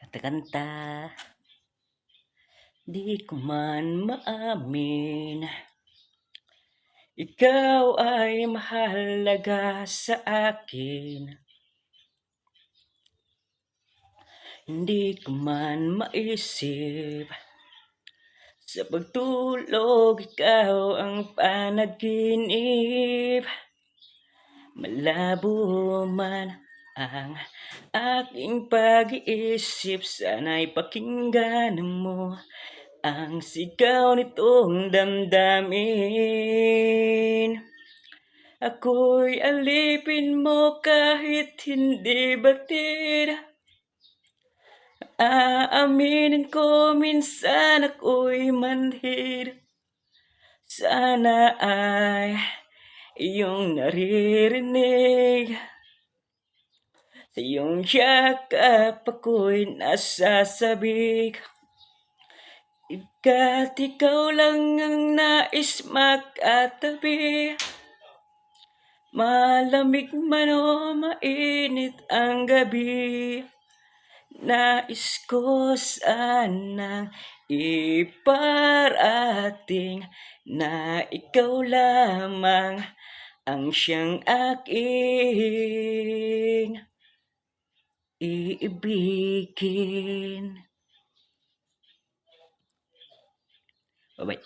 Kanta-kanta. Di ko man maamin. Ikaw ay mahalaga sa akin. Hindi ko man maisip. Sa pagtulog, ikaw ang panaginip. Malabo man ang aking pag-iisip. Sana'y pakinggan mo ang sigaw nitong damdamin. Ako'y alipin mo kahit hindi batid. Aaminin ko minsan ako'y manhid. Sana ay iyong naririnig. Sa iyong yakap ako'y nasasabik. Ika't ikaw lang ang nais makatabi. Malamig man o mainit ang gabi. Nais ko sanang iparating na ikaw lamang ang siyang aking iibigin. Bye-bye.